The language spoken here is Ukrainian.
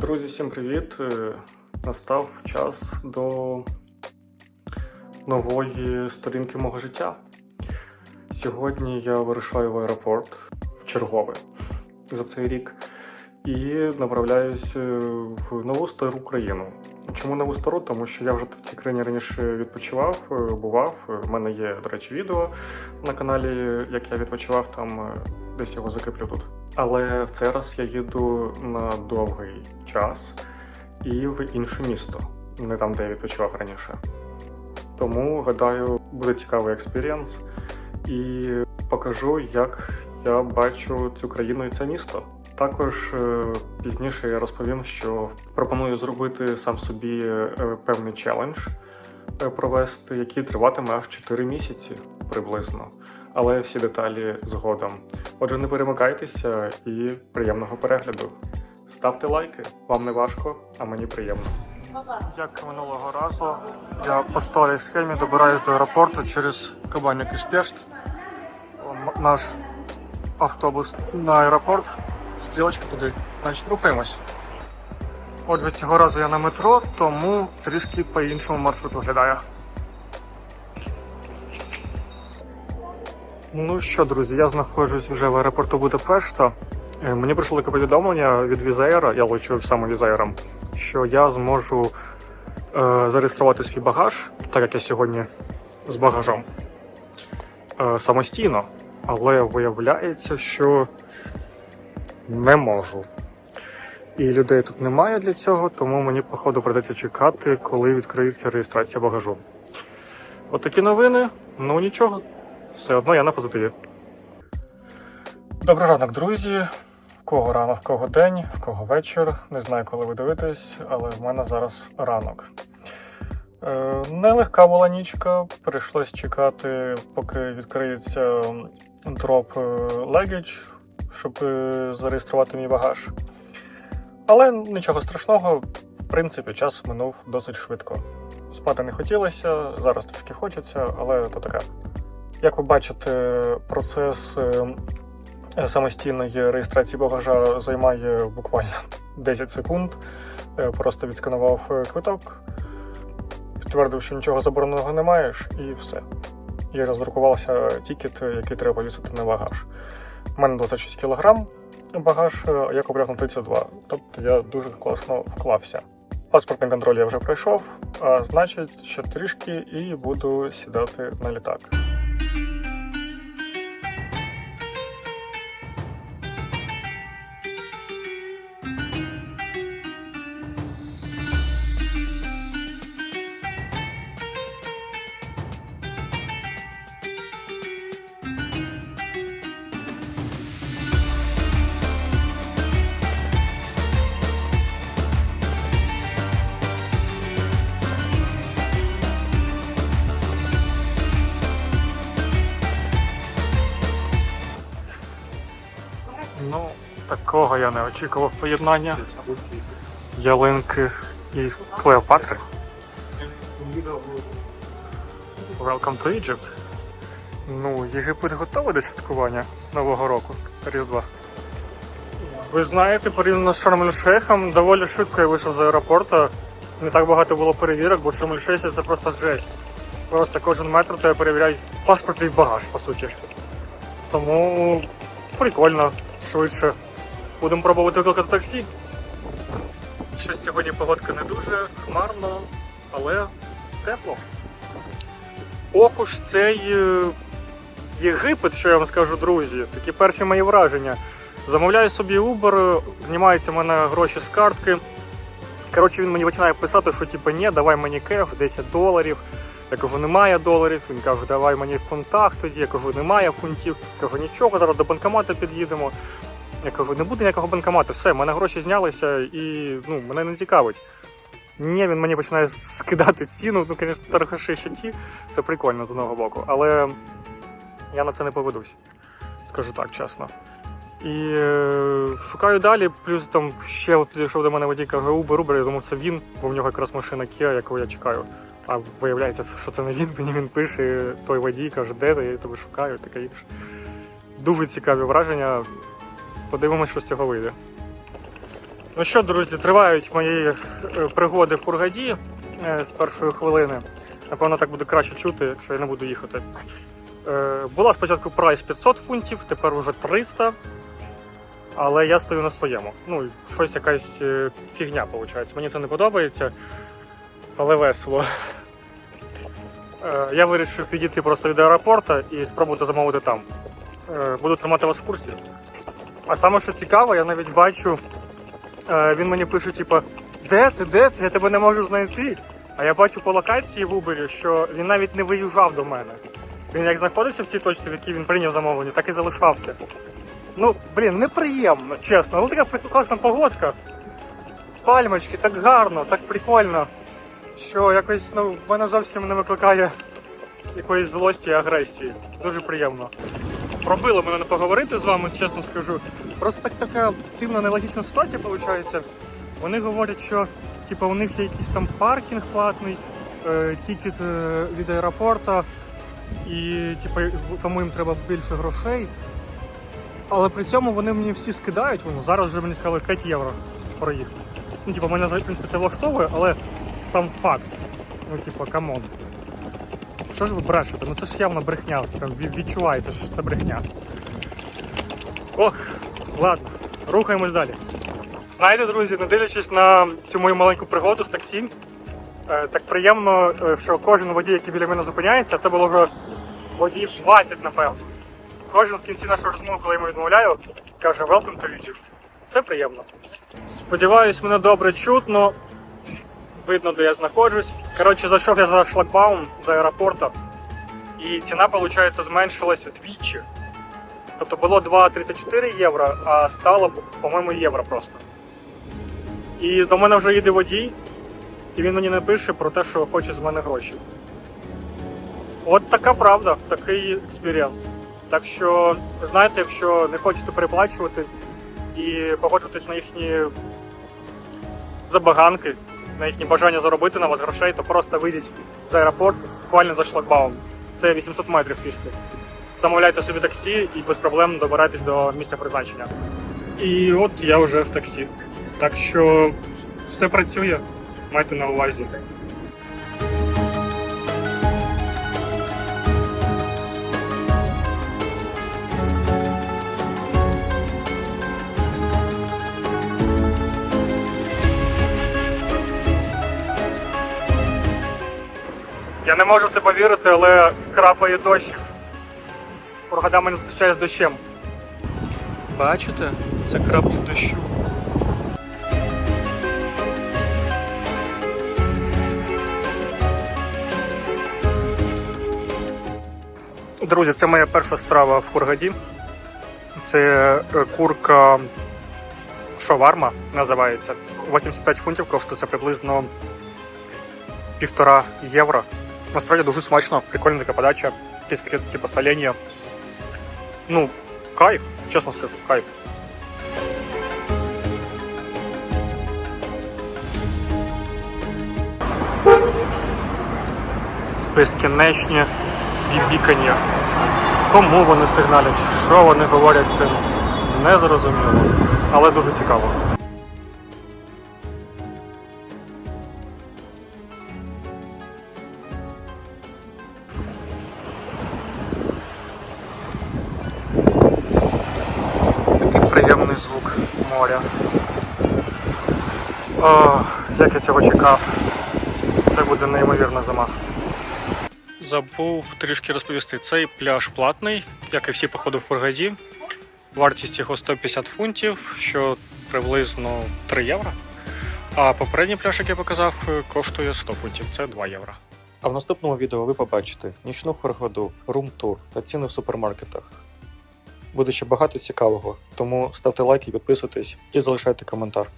Друзі, всім привіт! Е, Настав час до нової сторінки мого життя. Сьогодні я вирушаю в аеропорт в чергове за цей рік і направляюсь е, в нову стару країну. Чому нову стару? Тому що я вже в цій країні раніше відпочивав, е, бував. У мене є, до речі, відео на каналі, як я відпочивав, там десь його закріплю тут. Але в цей раз я їду на довгий час і в інше місто, не там, де я відпочивав раніше. Тому гадаю, буде цікавий експірієнс і покажу, як я бачу цю країну і це місто. Також е, пізніше я розповім, що пропоную зробити сам собі е, певний челендж е, провести, який триватиме аж 4 місяці приблизно. Але всі деталі згодом. Отже, не перемикайтеся і приємного перегляду. Ставте лайки, вам не важко, а мені приємно. Як минулого разу, я по старій схемі добираюсь до аеропорту через Кабаня Кишпешт. Наш автобус на аеропорт, стрілочка туди, значить рухаємось. Отже, цього разу я на метро, тому трішки по-іншому маршрут виглядає. Ну що, друзі, я знаходжусь вже в аеропорту Будапешта. Е, Мені прийшло таке повідомлення від Візаєра, я лечу саме Візаєром, що я зможу е, зареєструвати свій багаж, так як я сьогодні з багажом, е, самостійно. Але виявляється, що не можу. І людей тут немає для цього, тому мені, походу, придеться чекати, коли відкриється реєстрація багажу. От новини, ну нічого, все одно я на позитиві. Добрий ранок, друзі. В кого рано, в кого день, в кого вечір. Не знаю, коли ви дивитесь, але в мене зараз ранок. Е, нелегка була нічка. Прийшлось чекати, поки відкриється дроп е, luggage, щоб е, зареєструвати мій багаж. Але нічого страшного, в принципі, час минув досить швидко. Спати не хотілося, зараз трошки хочеться, але то таке. Як ви бачите, процес е, самостійної реєстрації багажа займає буквально 10 секунд. Е, Просто відсканував е, квиток, підтвердив, що нічого забороненого не маєш, і все. І роздрукувався тікет, е, який треба повісити на багаж. У мене 26 кг багаж, е, а я купляв на 32, тобто я дуже класно вклався. Паспортний контроль я вже пройшов, а значить, ще трішки і буду сідати на літак. thank you такого я не очікував поєднання ялинки і Клеопатри. Welcome to Egypt. Ну, Єгипет готовий до святкування Нового року, Різдва. Ви знаєте, порівняно з Шарм-Ель-Шейхом, доволі швидко я вийшов з аеропорту. Не так багато було перевірок, бо Шарм-Ель-Шейхі це просто жесть. Просто кожен метр тебе перевіряють паспорт і багаж, по суті. Тому прикольно, швидше. Будемо пробувати викликати таксі. Щось сьогодні погодка не дуже, хмарно, але тепло. Ох уж цей е, Єгипет, що я вам скажу, друзі. Такі перші мої враження. Замовляю собі Uber, знімаються в мене гроші з картки. Коротше, він мені починає писати, що типу, ні, давай мені кеш, 10 доларів. Я кажу, немає доларів. Він каже, давай мені в фунтах тоді. Я кажу, немає фунтів. Я кажу, нічого, зараз до банкомату під'їдемо. Я кажу, не буде ніякого банкомату, все, в мене гроші знялися і ну, мене не цікавить. Ні, він мені починає скидати ціну, ну, звісно, трохи ще ті. Це прикольно з одного боку. Але я на це не поведусь, скажу так, чесно. І е, шукаю далі, плюс там ще от підійшов до мене водій, каже, Uber, Uber, я думав, це він, бо в нього якраз машина Kia, яку я чекаю. А виявляється, що це не він, мені він пише, той водій каже, де ти, я тебе шукаю, таке інше. Дуже цікаві враження. Подивимось, що з цього вийде. Ну що, друзі, тривають мої е, пригоди в Хургаді е, з першої хвилини. Напевно, так буде краще чути, якщо я не буду їхати. Е, Була спочатку прайс 500 фунтів, тепер вже 300. Але я стою на своєму. Ну, щось якась фігня виходить. Мені це не подобається, але весело. Я вирішив відійти просто від аеропорту і спробувати замовити там. Буду тримати вас в курсі. А саме, що цікаво, я навіть бачу, е, він мені пише, типу, де ти, де ти? Я тебе не можу знайти. А я бачу по локації в Uber, що він навіть не виїжджав до мене. Він як знаходився в тій точці, в якій він прийняв замовлення, так і залишався. Ну, блін, неприємно, чесно. Але така класна погодка. Пальмочки, так гарно, так прикольно. Що якось ну, в мене зовсім не викликає якоїсь злості і агресії. Дуже приємно. Пробило мене не поговорити з вами, чесно скажу. Просто так така дивна нелогічна ситуація виходить. Вони говорять, що типу, у них є якийсь там паркінг платний, е, тікет е, від аеропорту, і типу, тому їм треба більше грошей. Але при цьому вони мені всі скидають, ну, зараз вже мені сказали 5 євро проїзд. Ну, типу, мене в принципі це влаштовує, але сам факт. Ну, типу, камон. Що ж ви брешете? Ну це ж явно брехня, це прям відчувається, що це брехня. Ох, ладно, рухаємось далі. Знаєте, друзі, не дивлячись на цю мою маленьку пригоду з таксі, е, так приємно, е, що кожен водій, який біля мене зупиняється, це було вже водіїв 20, напевно. Кожен в кінці нашої розмови, коли я йому відмовляю, каже Welcome to Egypt. Це приємно. Сподіваюсь, мене добре чутно. Видно, де я знаходжусь. Коротше, зайшов я за шлагбаум з аеропорту, і ціна, виходить, зменшилась вдвічі. Тобто було 2,34 євро, а стало, по-моєму, євро просто. І до мене вже їде водій, і він мені напише про те, що хоче з мене гроші. От така правда, такий експірієнс. Так що, знаєте, якщо не хочете переплачувати і погоджуватись на їхні забаганки, на їхні бажання заробити на вас грошей, то просто вийдіть з аеропорт буквально за шлагбаум. Це 800 метрів пішки. Замовляйте собі таксі і без проблем добирайтесь до місця призначення. І от я вже в таксі. Так що все працює, майте на увазі. Я не можу в це повірити, але крапає дощ. Ургада мене зустрічає з дощем. Бачите? Це краплі дощу. Друзі, це моя перша страва в Хургаді. Це е, курка шаварма називається. 85 фунтів коштує це приблизно півтора євро. Насправді дуже смачно, прикольна така подача, якесь таке типу соленья. Ну, кайф, чесно скажу, кайф. Безкінечні бібікання. Кому вони сигналять, що вони говорять цим, не зрозуміло, але дуже цікаво. Моря. О, як я цього чекав. Це буде неймовірна зима. Забув трішки розповісти. Цей пляж платний, як і всі походи в Фургаді. Вартість його 150 фунтів, що приблизно 3 євро. А попередній пляж, як я показав, коштує 100 фунтів, це 2 євро. А в наступному відео ви побачите нічну хоргоду, рум-тур та ціни в супермаркетах. Буде ще багато цікавого, тому ставте лайк і підписуйтесь і залишайте коментар.